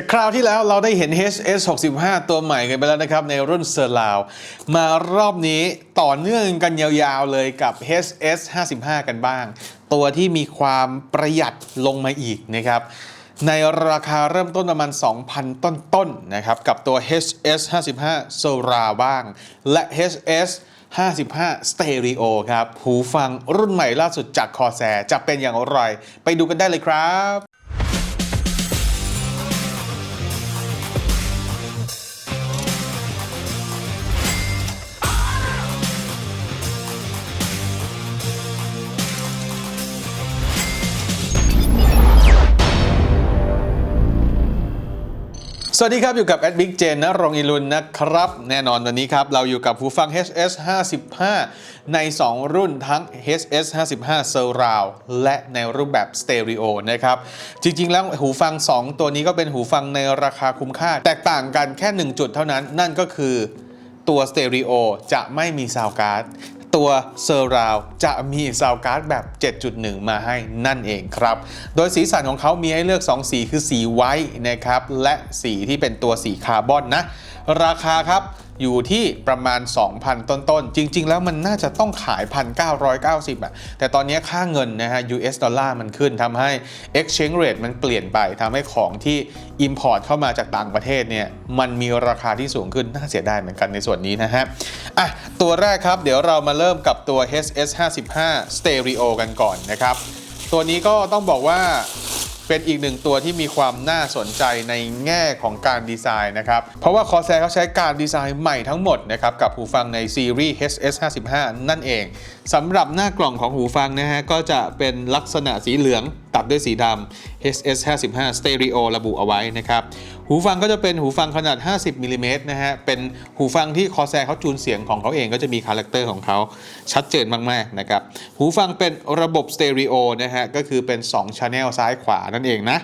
จากคราวที่แล้วเราได้เห็น HS 65 ตัวใหม่กันไปแล้วนะครับ ในรุ่นเซอร์ลาว มารอบนี้ต่อเนื่องกันยาวๆเลยกับ HS 55 กันบ้าง ตัวที่มีความประหยัดลงมาอีกนะครับ ในราคาเริ่มต้นประมาณ 2,000 ต้นๆนะครับ กับตัว HS 55 s o r a บ้าง และ HS 55 Stereo ครับ หูฟังรุ่นใหม่ล่าสุดจากคอแซจะเป็นอย่างไร ไปดูกันได้เลยครับ สวัสดีครับ อยู่กับแอดบิ๊กเจนนะรงอิลุนนะครับ แน่นอนวันนี้ครับ เราอยู่กับหูฟัง HS 55ใน 2 รุ่นทั้ง HS 55 Surround และในรูปแบบสเตอริโอนะครับ จริง ๆ แล้วหูฟัง 2 ตัวนี้ก็เป็นหูฟังในราคาคุ้มค่า แตกต่างกันแค่ 1 จุดเท่านั้นนั่นก็คือตัวสเตอริโอจะไม่มีซาวการ์ด ตัวเซอร์ราวจะมีซาวการ์ดแบบ 7.1 มาให้นั่นเองครับ โดยสีสันของเขามีให้เลือก 2 สีคือสีไวท์นะครับ และสีที่เป็นตัวสีคาร์บอนนะ ราคาครับอยู่ที่ประมาณ 2,000 ต้นๆ จริง ๆ แล้วมันน่าจะต้องขาย 1,990อะแต่ตอนนี้ค่าเงินนะฮะ US ดอลลาร์มันขึ้นทำให้ exchange rate มันเปลี่ยนไปทำให้ของที่ import เข้ามาจากต่างประเทศเนี่ยมันมีราคาที่สูงขึ้น น่าเสียดายเหมือนกันในส่วนนี้นะฮะอะตัวแรกครับเดี๋ยวเรามาเริ่มกับตัว HS 55 Stereo กันก่อนนะครับ ตัวนี้ก็ต้องบอกว่า เป็นอีกหนึ่งตัวที่มีความน่าสนใจในแง่ของการดีไซน์นะครับ เพราะว่าคอแซเขาใช้การดีไซน์ใหม่ทั้งหมดนะครับกับหูฟังในซีรีส์ HS 55นั่นเองสำหรับหน้ากล่องของหูฟังนะฮะก็จะเป็นลักษณะสีเหลือง ตัดด้วยสีดำ HS 55 Stereo ระบุเอาไว้นะครับ หูฟังก็จะเป็นหูฟังขนาด 50มิลลิเมตรนะฮะ เป็นหูฟังที่คอแซเขาจูนเสียงของเขาเองก็จะมีคาแรคเตอร์ของเขาชัดเจนมากๆนะครับ หูฟังเป็นระบบสเตอริโอนะฮะ ก็คือเป็น 2 Channel ซ้ายขวานั่นเองนะ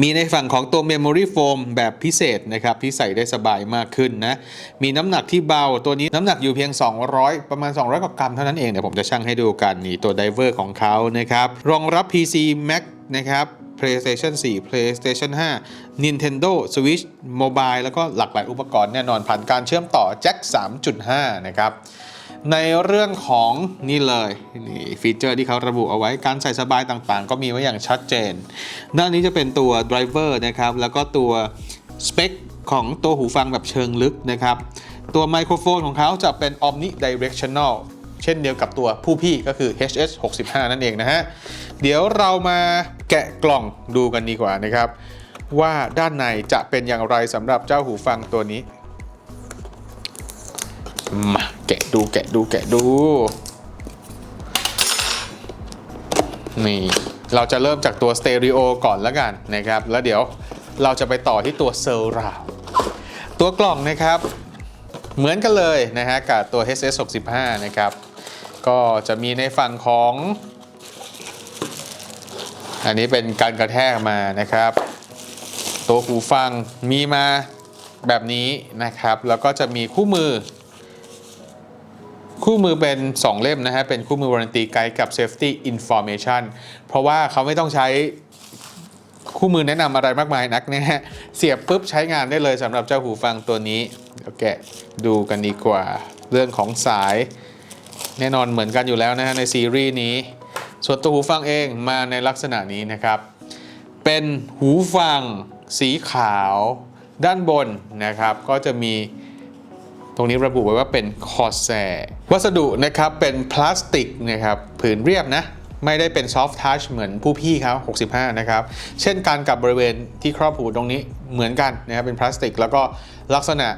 มีในฝั่งของตัว Memory Foam แบบพิเศษนะครับที่ใส่ได้สบายมากขึ้นนะ มีน้ำหนักที่เบาตัวนี้น้ำหนักอยู่เพียง 200 ประมาณ 200กว่ากรัมเท่านั้นเอง เดี๋ยวผมจะชั่งให้ดูกันนี่ตัวไดเวอร์ของเขานะครับ รองรับ PC Mac นะครับ PlayStation 4 PlayStation 5 Nintendo Switch Mobile แล้วก็หลากหลายอุปกรณ์แน่นอนผ่านการเชื่อมต่อแจ็ค3.5 นะครับ ในเรื่องของนี่เลยนี่ฟีเจอร์ที่เขาระบุเอาไว้การใส่สบายต่างๆ ก็มีไว้อย่างชัดเจน ด้านนี้จะเป็นตัว driver นะครับ แล้วก็ตัวสเปคของตัวหูฟังแบบเชิงลึกนะครับ ตัวไมโครโฟนของเขาจะเป็น omni directional เช่นเดียวกับตัวผู้พี่ก็คือ HS 65 นั่นเองนะฮะ เดี๋ยวเรามาแกะกล่องดูกันดีกว่านะครับ ว่าด้านในจะเป็นอย่างไรสำหรับเจ้าหูฟังตัวนี้ มาแกะดูแกะดูแกะดู นี่ เราจะเริ่มจากตัวสเตอริโอก่อนแล้วกันนะครับ แล้วเดี๋ยวเราจะไปต่อที่ตัวเซอร์ราวตัวกล่องนะครับ เหมือนกันเลยนะฮะกับตัว HS 65 นะครับ ก็จะมีในฝั่งของ อันนี้เป็นการกระแทกมานะครับ ตัวหูฟังมีมาแบบนี้นะครับ แล้วก็จะมีคู่มือ คู่มือเป็น 2 เล่มนะฮะ เป็นคู่มือ Warranty Guide กับ Safety Information เพราะว่าเขาไม่ต้องใช้คู่มือแนะนำอะไรมากมายนักนะฮะ เสียบปุ๊บใช้งานได้เลยสำหรับเจ้าหูฟังตัวนี้เดี๋ยวแกะดูกันดีกว่าเรื่องของสาย แน่นอนเหมือนกันอยู่แล้วนะฮะในซีรีส์นี้ ส่วนตัวหูฟังเองมาในลักษณะนี้นะครับ เป็นหูฟังสีขาวด้านบนนะครับ ก็จะมี ตรงนี้ระบุไว้ว่าเป็นคอแซวัสดุนะครับเป็นพลาสติกนะครับผืนเรียบนะไม่ได้เป็นซอฟท์ทัชเหมือนผู้พี่เขา65 นะครับ เช่นการกับบริเวณที่ครอบหูตรงนี้เหมือนกันนะครับเป็นพลาสติก แล้วก็ลักษณะ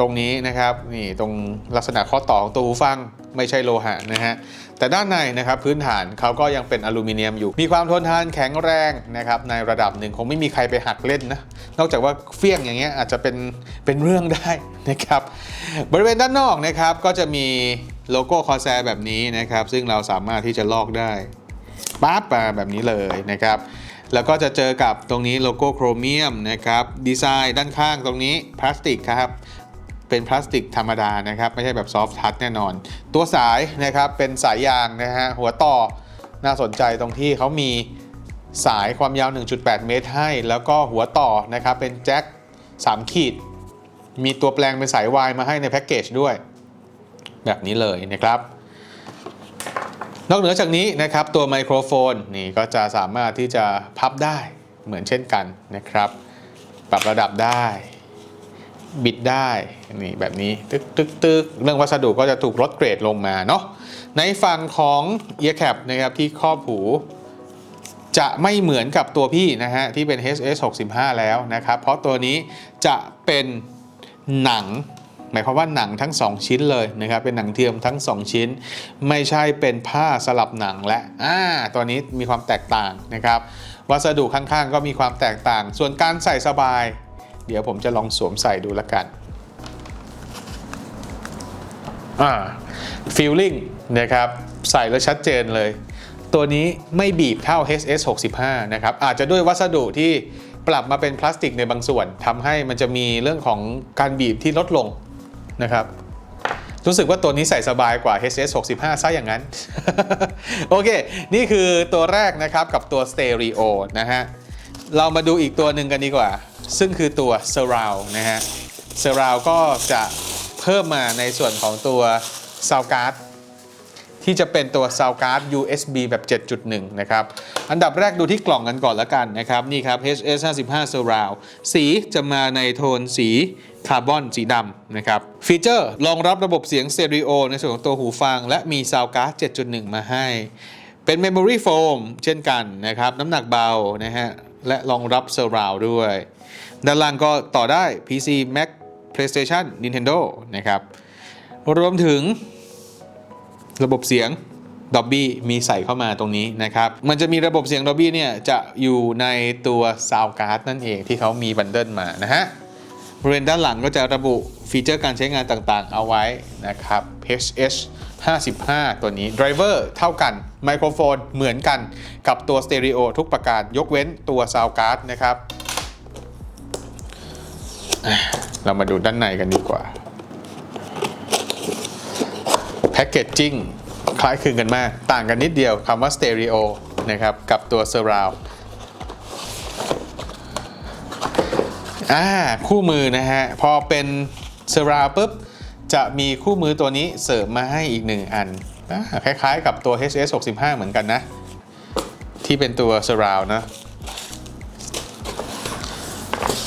ตรงนี้นะครับนี่ตรงลักษณะข้อต่อของตัวหูฟังไม่ใช่โลหะนะฮะแต่ด้านในนะครับพื้นฐานเขาก็ยังเป็นอลูมิเนียมอยู่ มีความทนทานแข็งแรงนะครับในระดับหนึ่งคงไม่มีใครไปหักเล่นนะนอกจากว่าเฟี้ยงอย่างเงี้ยอาจจะเป็นเป็นเรื่องได้นะครับบริเวณด้านนอกนะครับก็จะมีโลโก้คอแซแบบนี้นะครับซึ่งเราสามารถที่จะลอกได้ปั๊บมาแบบนี้เลยนะครับแล้วก็จะเจอกับตรงนี้โลโก้โครเมียมนะครับดีไซน์ด้านข้างตรงนี้พลาสติกครับ เป็นพลาสติกธรรมดานะครับ ไม่ใช่แบบซอฟทัชแน่นอน ตัวสายนะครับเป็นสายยางนะฮะหัวต่อน่าสนใจตรงที่เขามีสายความยาว 1.8 เมตรให้ แล้วก็หัวต่อนะครับเป็นแจ็ค3 ขีด มีตัวแปลงเป็นสายวายมาให้ในแพ็กเกจด้วย แบบนี้เลยนะครับ นอกเหนือจากนี้นะครับตัวไมโครโฟนนี่ก็จะสามารถที่จะพับได้เหมือนเช่นกันนะครับ ปรับระดับได้ บิดได้นี่แบบนี้ตึกตึกตึกเรื่องวัสดุก็จะถูกลดเกรดลงมาเนาะในฝั่งของ Ear Cap นะครับที่ครอบหู จะไม่เหมือนกับตัวพี่นะฮะที่เป็น HS 65 แล้วนะครับ เพราะตัวนี้จะเป็นหนังหมายความว่าหนังทั้ง 2 ชิ้นเลยนะครับเป็นหนังเทียมทั้ง 2 ชิ้น ไม่ใช่เป็นผ้าสลับหนังและอ่าตัวนี้มีความแตกต่างนะครับ วัสดุข้างๆ ก็มีความแตกต่าง ส่วนการใส่สบาย เดี๋ยวผมจะลองสวมใส่ดูละกันอ่าฟีลลิ่งนะครับใส่แล้วชัดเจนเลย ตัวนี้ไม่บีบเท่า HS 65นะครับอาจจะด้วยวัสดุที่ปรับมาเป็นพลาสติกในบางส่วนทำให้มันจะมีเรื่องของการบีบที่ลดลงนะครับรู้สึกว่าตัวนี้ใส่สบายกว่า HS 65ซะอย่างนั้น โอเค นี่คือตัวแรกนะครับกับตัว Stereo นะฮะ เรามาดูอีกตัวหนึ่งกันดีกว่า ซึ่งคือตัว Surround นะฮะ Surround ก็จะเพิ่มมาในส่วนของตัว Sound Card ที่จะเป็นตัว Sound Card USB แบบ 7.1 นะครับ อันดับแรกดูที่กล่องกันก่อนละกันนะครับ นี่ครับ HS 55 Surround สีจะมาในโทนสีคาร์บอนสีดำนะครับ ฟีเจอร์รองรับระบบเสียงสเตอริโอในส่วนของตัวหูฟัง และมี Sound Card 7.1 มาให้ เป็น Memory Foam เช่นกันนะครับ น้ำหนักเบานะฮะ และรองรับ Surround ด้วย ด้านล่างก็ต่อได้ PC Mac PlayStation Nintendo นะครับ รวมถึงระบบเสียง Dolby มีใส่เข้ามาตรงนี้นะครับ มันจะมีระบบเสียง Dolby เนี่ยจะอยู่ในตัว Sound Card นั่นเองที่เขามีบันเดิลมานะฮะ บริเวณด้านหลังก็จะระบุฟีเจอร์การใช้งานต่างๆ เอาไว้นะครับ HS 55 ตัวนี้ Driver เท่ากันไมโครโฟนเหมือนกันกับตัวสเตอริโอทุกประการยกเว้นตัว Sound Card นะครับ เรามาดูด้านในกันดีกว่าแพคเกจจิ้งคล้ายคลึงกันมาก ต่างกันนิดเดียวคำว่า Stereo นะครับ กับตัว Surround อ่าคู่มือนะฮะ พอเป็น Surround ปุ๊บ จะมีคู่มือตัวนี้เสริมมาให้อีกหนึ่งอันอคล้ายๆกับตัว HS 65 เหมือนกันนะ ที่เป็นตัว Surround นะ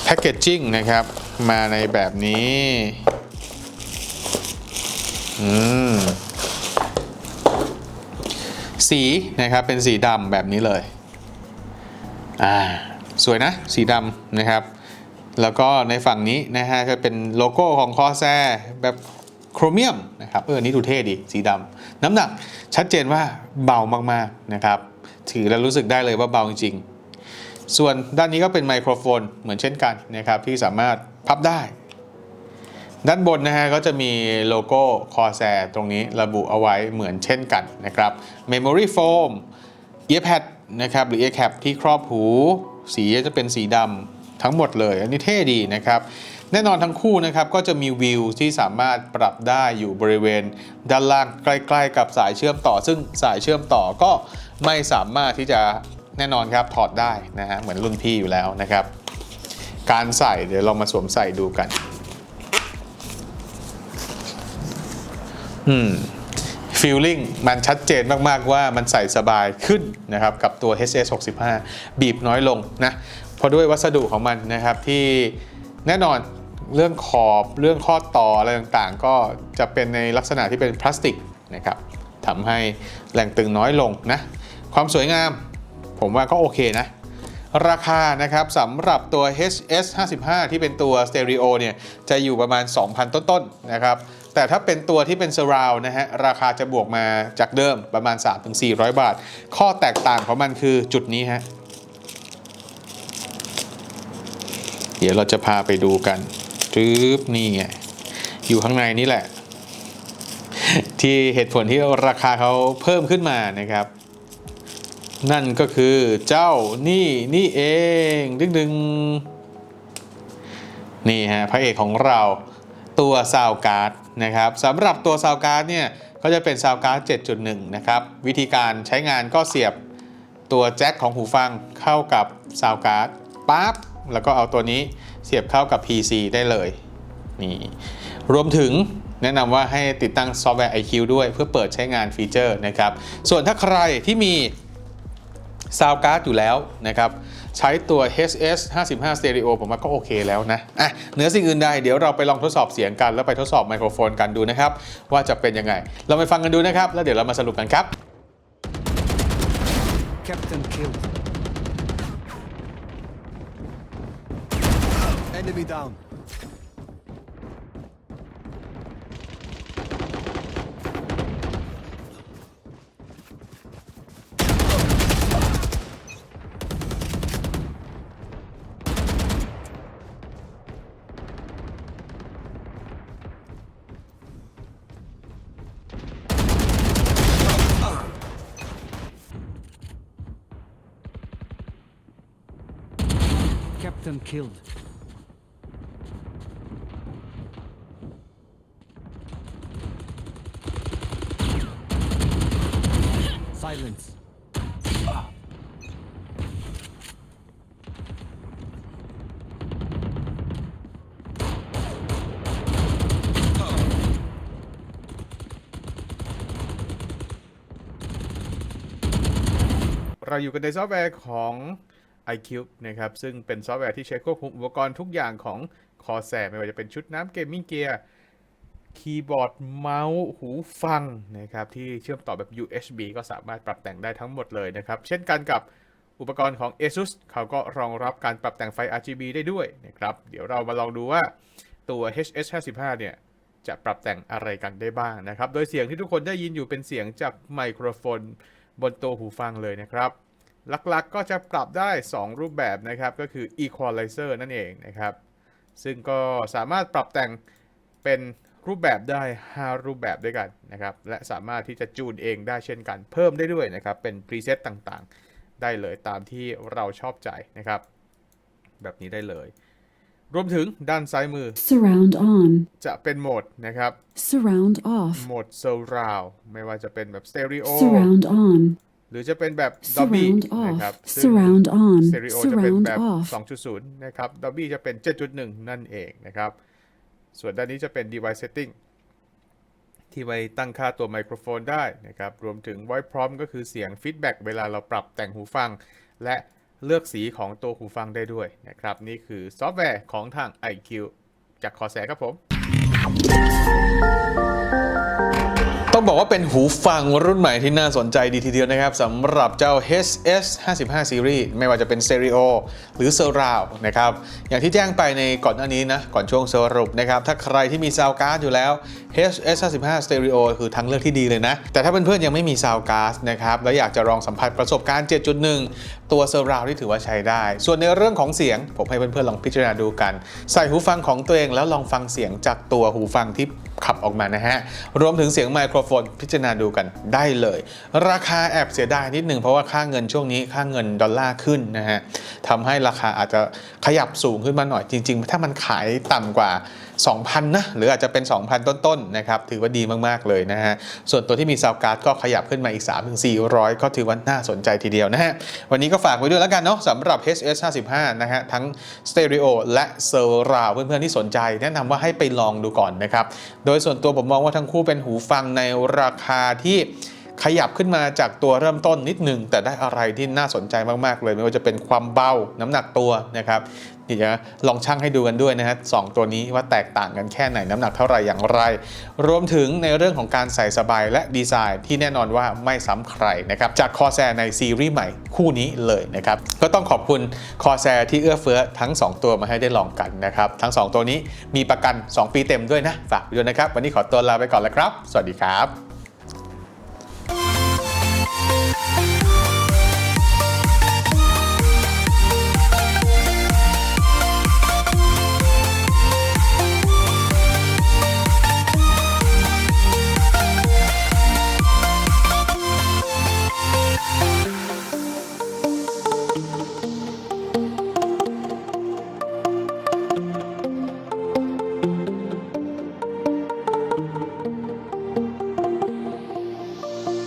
แพคเกจจิ้งนะครับ มาในแบบนี้ อืม สีนะครับ เป็นสีดำแบบนี้เลย อ่า สวยนะ สีดำนะครับ แล้วก็ในฝั่งนี้นะฮะจะเป็นโลโก้ของคอแซแบบโครเมียมนะครับเออนี่ดูเท่ดีสีดำน้ำหนักชัดเจนว่าเบามากๆนะครับ ถือแล้วรู้สึกได้เลยว่าเบาจริงๆ ส่วนด้านนี้ก็เป็นไมโครโฟนเหมือนเช่นกันนะครับที่สามารถพับได้ ด้านบนนะฮะก็จะมีโลโก้ Corsair ตรงนี้ระบุเอาไว้เหมือนเช่นกันนะครับ Memory Foam Earpad นะครับหรือ Ear Cap ที่ครอบหู สีจะเป็นสีดำ ทั้งหมดเลย อันนี้เท่ดีนะครับ แน่นอนทั้งคู่นะครับก็จะมีวิวที่สามารถปรับได้อยู่บริเวณ ด้านล่างใกล้ๆกับสายเชื่อมต่อ ซึ่งสายเชื่อมต่อก็ไม่สามารถที่จะแน่นอนครับถอดได้นะฮะเหมือนรุ่นพี่อยู่แล้วนะครับ การใส่เดี๋ยวเรามาสวมใส่ดูกัน อืมฟีลลิ่งมันชัดเจนมาก ๆ ว่ามันใส่สบายขึ้นนะครับ กับตัว HS 65 บีบน้อยลงนะ ราะด้วยวัสดุของมันนะครับที่แน่นอนเรื่องขอบเรื่องข้อต่ออะไรต่างๆ ก็จะเป็นในลักษณะที่เป็นพลาสติกนะครับทำให้แรงตึงน้อยลงนะความสวยงามผมว่าก็โอเคนะ ราคานะครับสำหรับตัว HS 55ที่เป็นตัวสเตอริโอเนี่ยจะอยู่ประมาณ 2,000 ต้นๆนะครับแต่ถ้าเป็นตัวที่เป็น Surround นะฮะราคาจะบวกมาจากเดิมประมาณ 3-400 บาท ข้อแตกต่างของมันคือจุดนี้ฮะ เดี๋ยวเราจะพาไปดูกันจึ๊บนี่ไงอยู่ข้างในนี่แหละ ที่เหตุผลที่ราคาเขาเพิ่มขึ้นมานะครับ นั่นก็คือเจ้านี่นี่เองดึงดึงๆนี่ฮะพระเอกของเราตัวซาวการ์ดนะครับสำหรับตัวซาวการ์ดเนี่ยก็จะเป็นซาวการ์ด7.1 นะครับ วิธีการใช้งานก็เสียบตัวแจ็คของหูฟังเข้ากับซาวการ์ดปั๊บ แล้วก็เอาตัวนี้เสียบเข้ากับ PC ได้เลยนี่รวมถึงแนะนำว่าให้ติดตั้งซอฟต์แวร์ IQ ด้วยเพื่อเปิดใช้งานฟีเจอร์นะครับ ส่วนถ้าใครที่มีซาวการ์ดอยู่แล้วนะครับ ใช้ตัว HS 55 Stereo ผมว่าก็โอเคแล้วนะอะเหนือสิ่งอื่นใดเดี๋ยวเราไปลองทดสอบเสียงกัน แล้วไปทดสอบไมโครโฟนกันดูนะครับ ว่าจะเป็นยังไง เราไปฟังกันดูนะครับ แล้วเดี๋ยวเรามาสรุปกันครับ Captain killed. Enemy down. Captain killed. เราอยู่กันในซอฟต์แวร์ของ iCube นะครับ ซึ่งเป็นซอฟต์แวร์ที่ใช้ควบคุมอุปกรณ์ทุกอย่างของ Corsair ไม่ว่าจะเป็นชุดน้ำเกมมิ่งเกียร์ คีย์บอร์ดเมาส์หูฟังนะครับที่เชื่อมต่อแบบ USB ก็สามารถปรับแต่งได้ทั้งหมดเลยนะครับ เช่นกันกับอุปกรณ์ของ ASUS เขาก็รองรับการปรับแต่งไฟ RGB ได้ด้วยนะครับ เดี๋ยวเรามาลองดูว่าตัว HS55 เนี่ยจะปรับแต่งอะไรกันได้บ้างนะครับ โดยเสียงที่ทุกคนได้ยินอยู่เป็นเสียงจากไมโครโฟนบนตัวหูฟังเลยนะครับ หลักๆก็จะปรับได้ 2 รูปแบบนะครับ ก็คือ equalizer นั่นเองนะครับ ซึ่งก็สามารถปรับแต่งเป็น รูปแบบได้ 5 รูปแบบด้วยกันนะครับและสามารถที่จะจูนเองได้เช่นกันเพิ่มได้ด้วยนะครับเป็นพรีเซตต่างๆ ได้เลยตามที่เราชอบใจนะครับ แบบนี้ได้เลย รวมถึงด้านซ้ายมือ Surround on. จะเป็นโหมดนะครับ Surround off. โหมด surround ไม่ว่าจะเป็นแบบ stereo Surround on. หรือจะเป็นแบบ Dolby Surround นะครับ off. ซึ่ง Surround on. stereo จะเป็น Surround แบบ off. 2.0 นะครับ Dolby จะเป็น 7.1 นั่นเองนะครับ ส่วนด้านนี้จะเป็น device setting ที่ไว้ตั้งค่าตัวไมโครโฟนได้นะครับ รวมถึง voice prompt ก็คือเสียง feedback เวลาเราปรับแต่งหูฟัง และเลือกสีของตัวหูฟังได้ด้วยนะครับ นี่คือซอฟต์แวร์ของทาง iQ จากคอแสครับผม ต้องบอกว่าเป็นหูฟังรุ่นใหม่ที่น่าสนใจดีทีเดียวนะครับสำหรับเจ้า HS 55 Series ไม่ว่าจะเป็น Stereo หรือ Surround นะครับ อย่างที่แจ้งไปในก่อนหน้านี้นะ ก่อนช่วงสรุปนะครับ ถ้าใครที่มีซาวการ์ดอยู่แล้ว HS 55 Stereo คือทางเลือกที่ดีเลยนะ แต่ถ้าเพื่อนๆยังไม่มีซาวการ์ดนะครับ แล้วอยากจะลองสัมผัสประสบการณ์ 7.1 ตัว Surround ที่ถือว่าใช้ได้ ส่วนในเรื่องของเสียง ผมให้เพื่อนๆลองพิจารณาดูกัน ใส่หูฟังของตัวเองแล้วลองฟังเสียงจากตัวหูฟังที่ขับออกมานะฮะ รวมถึงเสียงไมโครโฟนพิจารณาดูกันได้เลย ราคาแอบเสียดายนิดหนึ่งเพราะว่าค่าเงินช่วงนี้ค่าเงินดอลลาร์ขึ้นนะฮะทำให้ราคาอาจจะขยับสูงขึ้นมาหน่อยจริง ๆ ถ้ามันขายต่ำกว่า 2,000 นะ หรืออาจจะเป็น 2,000 ต้นๆนะครับถือว่าดีมากๆเลยนะฮะส่วนตัวที่มีซาวการ์ดก็ขยับขึ้นมาอีก 3-400 ก็ถือว่าน่าสนใจทีเดียวนะฮะวันนี้ก็ฝากไว้ด้วยแล้วกันเนาะสำหรับ HS 55นะฮะทั้งสเตอริโอและเซอร์ราวเพื่อนๆที่สนใจ แนะนำว่าให้ไปลองดูก่อนนะครับโดยส่วนตัวผมมองว่าทั้งคู่เป็นหูฟังในราคาที่ ขยับขึ้นมาจากตัวเริ่มต้นนิดหนึ่งแต่ได้อะไรที่น่าสนใจมาก ๆ เลย ไม่ว่าจะเป็นความเบาน้ำหนักตัวนะครับเดี๋ยวลองชั่งให้ดูกันด้วยนะฮะสองตัวนี้ว่าแตกต่างกันแค่ไหนน้ำหนักเท่าไหร่อย่างไร รวมถึงในเรื่องของการใส่สบายและดีไซน์ที่แน่นอนว่าไม่ซ้ำใครนะครับจากคอแซในซีรีส์ใหม่คู่นี้เลยนะครับก็ต้องขอบคุณคอแซที่เอื้อเฟื้อทั้ง 2 ตัวมาให้ได้ลองกันนะครับทั้ง 2 ตัวนี้มีประกัน 2 ปีเต็มด้วยนะฝากด้วยนะครับ วันนี้ขอตัวลาไปก่อนแล้วครับ สวัสดีครับ